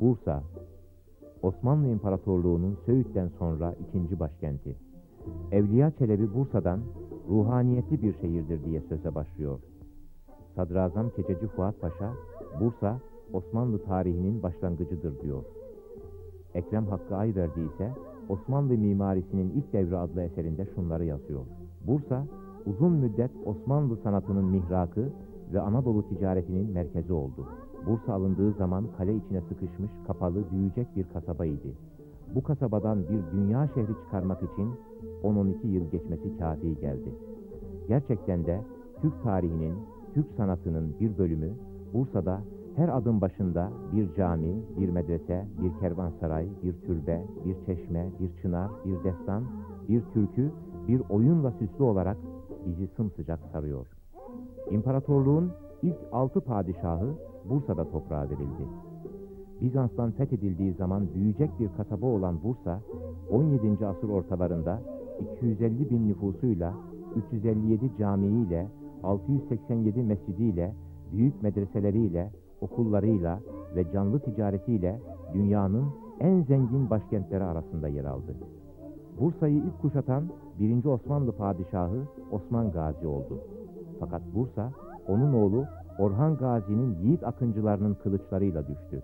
Bursa, Osmanlı İmparatorluğu'nun Söğüt'ten sonra ikinci başkenti. Evliya Çelebi Bursa'dan ruhaniyetli bir şehirdir diye söze başlıyor. Sadrazam Keçeci Fuat Paşa, Bursa, Osmanlı tarihinin başlangıcıdır diyor. Ekrem Hakkı Ayverdi ise Osmanlı mimarisinin ilk devri adlı eserinde şunları yazıyor. Bursa, uzun müddet Osmanlı sanatının mihrakı ve Anadolu ticaretinin merkezi oldu. Bursa alındığı zaman kale içine sıkışmış, kapalı, büyüyecek bir kasabaydı. Bu kasabadan bir dünya şehri çıkarmak için 10-12 yıl geçmesi kafi geldi. Gerçekten de Türk tarihinin, Türk sanatının bir bölümü Bursa'da her adım başında bir cami, bir medrese, bir kervansaray, bir türbe, bir çeşme, bir çınar, bir destan, bir türkü, bir oyunla süslü olarak bizi sımsıcak sarıyor. İmparatorluğun ilk altı padişahı Bursa'da toprağa verildi. Bizans'tan fethedildiği zaman büyüyecek bir kasaba olan Bursa, 17. asır ortalarında 250 bin nüfusuyla, 357 camiiyle, 687 mescidiyle, büyük medreseleriyle, okullarıyla ve canlı ticaretiyle dünyanın en zengin başkentleri arasında yer aldı. Bursa'yı ilk kuşatan 1. Osmanlı padişahı Osman Gazi oldu. Fakat Bursa, onun oğlu Orhan Gazi'nin yiğit akıncılarının kılıçlarıyla düştü.